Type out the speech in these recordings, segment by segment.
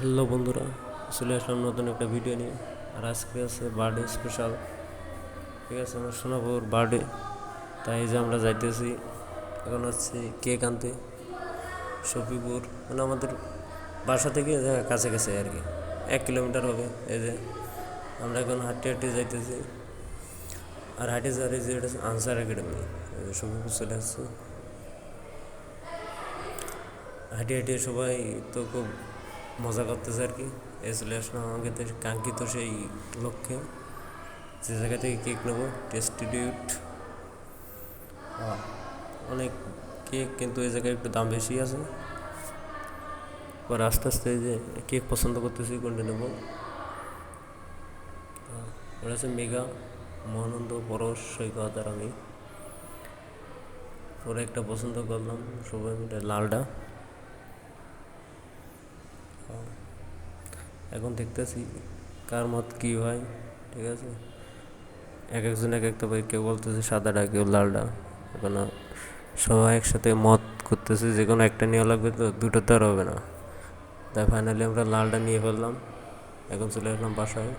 Hello বন্ধুরা, চলে আসলাম নতুন একটা ভিডিও নিয়ে। আর আজকে আছে বার্থডে স্পেশাল ঠিক আছে, আমার সোনাপুর বার্থডে তাই যে আমরা যাইতেছি, এখন হচ্ছে কেক আনতে। শফিপুর মানে আমাদের বাসা থেকে কাছে কাছে আর কি। এক কিলোমিটার হবে, এই যে আমরা এখন হাঁটতে হাঁটতে যাইতেছি। আর হাঁটে যাওয়ার যে এটা আনসার একাডেমি শফিপুর চলে আসছে। হাঁটিয়ে হাঁটিয়ে সবাই তো খুব মজা করতেছে আর কি। এ চলে আসলাম আমাকে কাঙ্ক্ষিত সেই লক্ষ্যে। যে জায়গা থেকে কেক নেব টেস্টিডিউট অনেক কেক কিন্তু এই জায়গায় একটু দাম বেশি আছে। এবার আস্তে আস্তে যে কেক পছন্দ করতেছি, কোনটা নেব? ওটা হচ্ছে মেগা মহানন্দ পরশ সৈকত আর আমি। ওরা একটা পছন্দ করলাম, সবাই মিলে লালটা এখন দেখতেছি কার মত কি হয়, ঠিক আছে? এক একজন এক একটা ভাই, কেউ বলতেছে সাদাটা কেউ লালটা এখন সবাই একসাথে মত করতেছে, যে কোনো একটা নেওয়া লাগবে তো, দুটো তো আর হবে না। তাই ফাইনালি আমরা লালটা নিয়ে ফেললাম। এখন চলে আসলাম বাসায়।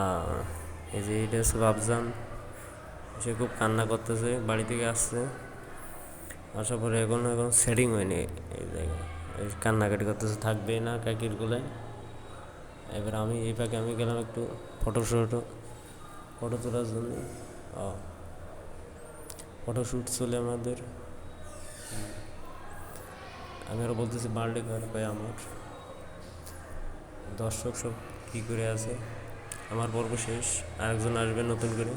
আর এই যে এটা হচ্ছে বাবজান সে খুব কান্না করতেছে, বাড়ি থেকে আসছে। আসার পরে এখন এখন সেটিং হয়নি এই জায়গায়। কান্নাকাটি করতেছে, থাকবে না কাকির গুলায়। এবার আমি, এই ফাঁকে আমি গেলাম একটু ফটো শুটো ফটো তোলার জন্য। ফটোশ্যুট চলে আমাদের। আমি আরও বলতেছি বার্থডে কার পাই আমার। দর্শক সব কী করে আছে? আমার পর্ব শেষ, আরেকজন আসবে নতুন করে।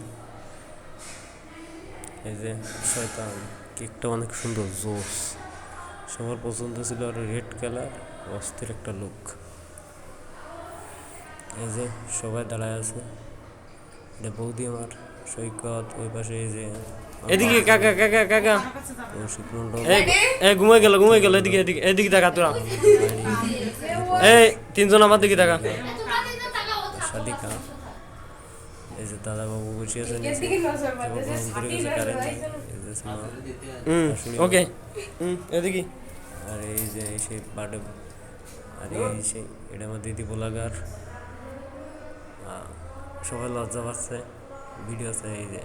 এই যে, শয়তান, কেকটা অনেক সুন্দর, জোস। সবার পছন্দ ছিল আর রেড কালার অস্থির একটা লুক এই যে সবাই দাঁড়ায় আছে। এটা বৌদি আমার সৈকত ওই পাশে এই যে এদিকে কাকা কাকা কাকা। এই ঘুমাই গেল ঘুমাই গেল এদিকে এদিকে এদিকে দেখা তোরা। এই তিনজন আমার দিকে দেখা। সাদিকা। এই যে বসে কারেন্ট এই যে মা ওকে হুম এদিকে। আর এই যে সেই বার্থডে আর এই সেই এটা আমার দিদি পোলাগার আহ, সবাই লজ্জা পাচ্ছে। ভিডিও আছে এই যে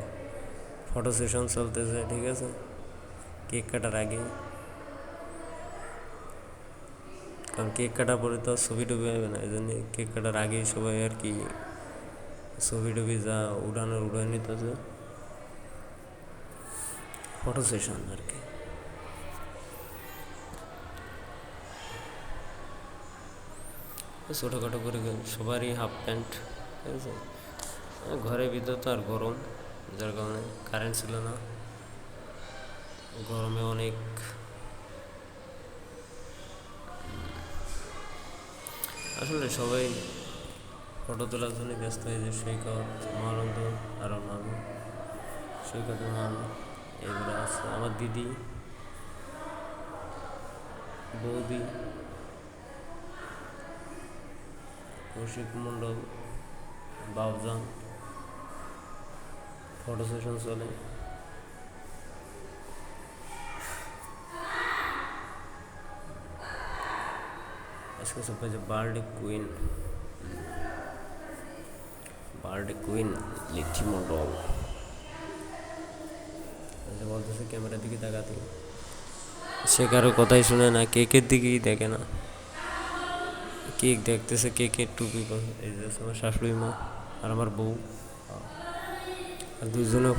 ফটো সেশন চলতেছে ঠিক আছে? কেক কাটার আগে। কারণ কেক কাটার পরে তো ছবি টবি হবে না এই জন্য কেক কাটার আগেই সবাই আর কি ছবি টবি যা উড়ানোর উড়াই নিতেছে। ফটো সেশন আর কি। ছোটোখাটো করে সবারই হাফ প্যান্ট ঠিক আছে? ঘরের ভিতর তো আর গরম, যার কারণে কারেন্ট ছিল না। গরমে অনেক আসলে সবাই ফটো তোলার জন্য ব্যস্ত হয়েছে সৈকত, মহানন্দ, আর অন্যান্য সৈকত মান এগুলো আছে। আমার দিদি, বৌদি কৌশিক মণ্ডল, বাবজান ফটো সেশন চলে। আজকে সব যে birthday queen birthday queen Lithi Mondal. যে বলতেছে ক্যামেরার দিকে তাকাতে। সে কারও কথাই শুনে না কেকের দিকেই দেখে না। কেক দেখতেছে কেকের টুপি। এই যে আমার শাশুড়ি মা আর আমার বউ। আর দুজনে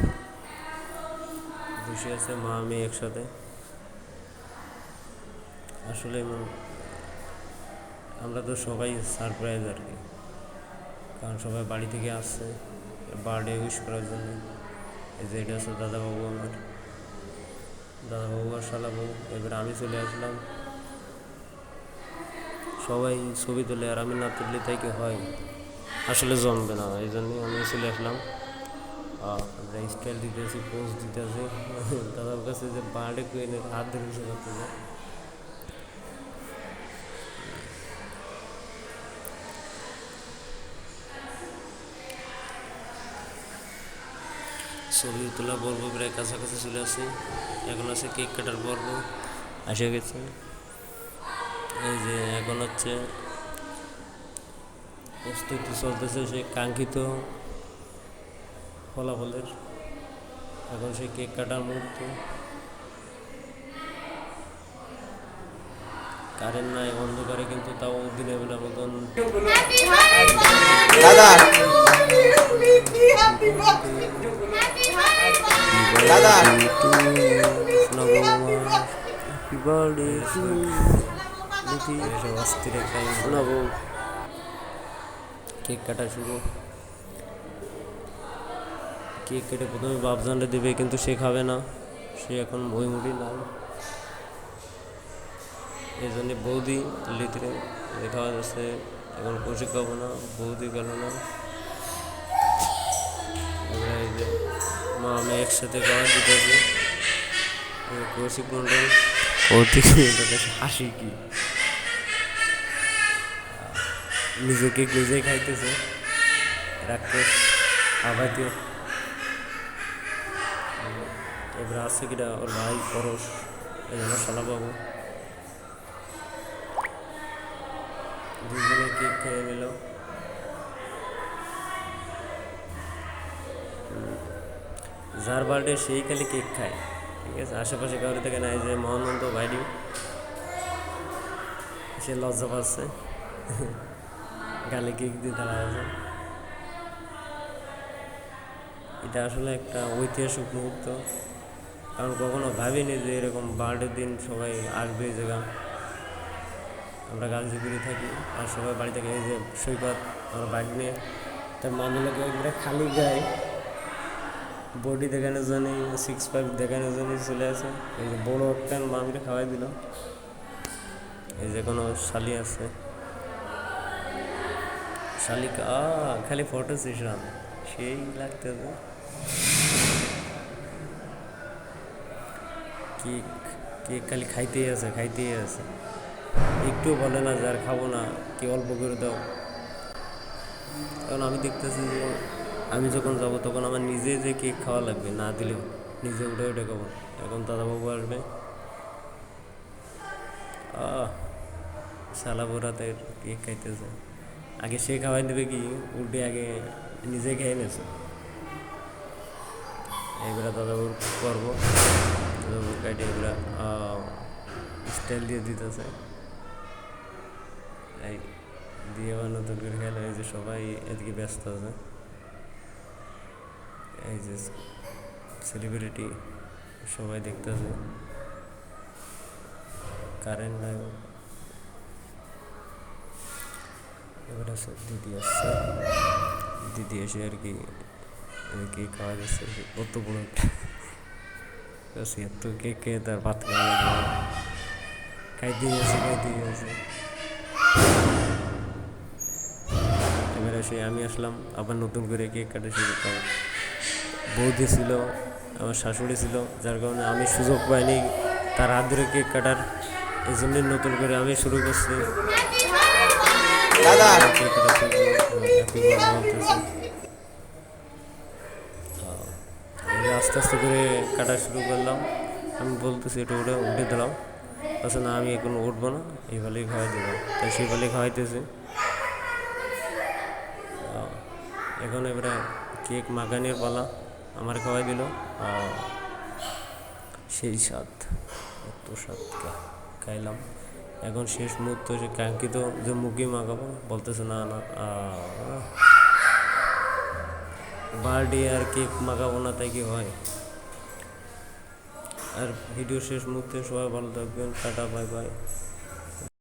বসে আছে, মা, আমি একসাথে। আসলে আমরা তো সবাই সারপ্রাইজ আর কি। কারণ সবাই বাড়ি থেকে আসছে বার্থডে উইশ করার জন্য। এই যে এটা হচ্ছে দাদাবাবু আমার। দাদাবাবু আর শালাবু এবার আমি চলে আসলাম। সবাই ছবি তোলে আর আমি না তুললে তাই কি হয়? আসলে জমবে না, এই জন্যই আমি চলে আসলাম। স্টাইল দিতে দিতেছি পোজ দিতেছি। দাদার কাছে যে বার্থডে কুইনের হাত ধরে বসে করতেছে ছবি তোলা পর্ব প্রায় কাছাকাছি চলে আসে এখন আছে কেক কাটার পর্ব। আসে গেছে এই যে এখন হচ্ছে প্রস্তুতি চলতেছে সেই কাঙ্ক্ষিত ফলাফলের। এখন সেই কেক কাটার মুহূর্ত। কারেন্ট নাই অন্ধকারে কিন্তু তাও দিনের বেলার মতন। দাদা। দাদা। অস্থির একটা শোনাবো কেক কাটা শুরু। কেক কেটে প্রথমে বাপজানটা দেবে কিন্তু সে খাবে না। সে এখন বই মুড়ি নাই এই জন্যে বৌদি লিতরে খাওয়া যাচ্ছে। এখন কৌশিক খাব না বৌদি গেল না। এই যে মা আমি একসাথে খাওয়া দিতেছি। কৌশিক মন্ডল কৌশিক মন্ডলের হাসি কি? নিজে কেক নিজেই খাইতেছে। রাক্ষস আবাদিও এবার আসছে কিনা ওর ভাই পরশ এই জন্য শালা বাবু। দুজনে কেক খেয়ে নিল। যার বার্থডে সেই খালি কেক খায়, ঠিক আছে? আশেপাশে কাউরি থেকে নাই যে মহানন্দ বাইরি সে লজ্জা পাচ্ছে। গালে কেক দিয়ে দাঁড়া আছে। এটা আসলে একটা ঐতিহাসিক মুহূর্ত। কারণ কখনো ভাবিনি যে এরকম বার্থডে দিন সবাই আসবে এই জায়গা। আমরা গাছগুলি থাকি আর সবাই বাড়ি থেকে এই যে সৈকত, আমরা বাইক নিয়ে। তার মামলাকে একবারে খালি গায়ে বডি দেখানোর জন্য সিক্স প্যাক দেখানোর জন্য চলে আসে। এই যে বড় একটা মামিকে খাওয়াই দিল। এই যে কোনো শালি আছে। শালিকা খালি ফটো সেশন সেই লাগতেছে কেক কেক খালি খাইতেই আছে খাইতেই আছে। একটু বলে না যার খাব না, কি অল্প করে দাও। কারণ আমি দেখতেছি যে, আমি যখন যাব তখন আমার নিজে যে কেক খাওয়া লাগবে, না দিলেও নিজে উঠে উঠে খাব। এখন দাদাবাবু আসবে। আহ, শালা বোরাতের কেক খাইতেছে। আগে সে খাওয়াই দেবে কি? উল্টে আগে নিজে খেয়ে নিয়েছে এগুলা দাদাবাবুর করব। দাদাবাবুর কাটে এগুলা স্টাইল দিয়ে দিতেছে। এই দিয়ে আবার নতুন করে খেলে এই যে সবাই এদিকে ব্যস্ত আছে। এই যে সেলিব্রিটি সবাই দেখতেছে। কারেন্ট নাই। এবার আছে দিদি আসছে। দিদি এসে আর কি কি খাওয়া যাচ্ছে কত বড় একটা এত কেক খেয়ে তার ভাত খাওয়া লাগবে খাইতেই আছে খাইতেই আছে এবারে সে আমি আসলাম, আবার নতুন করে কেক কাটা শুরু করলাম। বৌদি ছিল, আমার শাশুড়ি ছিল, যার কারণে আমি সুযোগ পাইনি তার হাত ধরে কেক কাটার। এই জন্যই নতুন করে আমি শুরু করছি। যে আস্তে আস্তে করে কাটা শুরু করলাম। আমি বলতেছি, এটা উঠে উঠে দিলাম আচ্ছা না, আমি এখন উঠবো না। এই ভালেই খাওয়াই দেবো তাই সেই ভালেই খাওয়াইতেছি। এখন এবারে কেক মাখানির পালা। আমার খাওয়াই দিল। সেই স্বাদ, এত স্বাদ খাইলাম। এখন শেষ মুহূর্ত সে কাঙ্ক্ষিত যে মুখে মাখাবো বলতেছে, না না বার্থডে আর কেক মাখাবো না, তাই কি হয়? আর ভিডিও শেষ মুহূর্তে সবাই ভালো থাকবেন, টাটা বাই বাই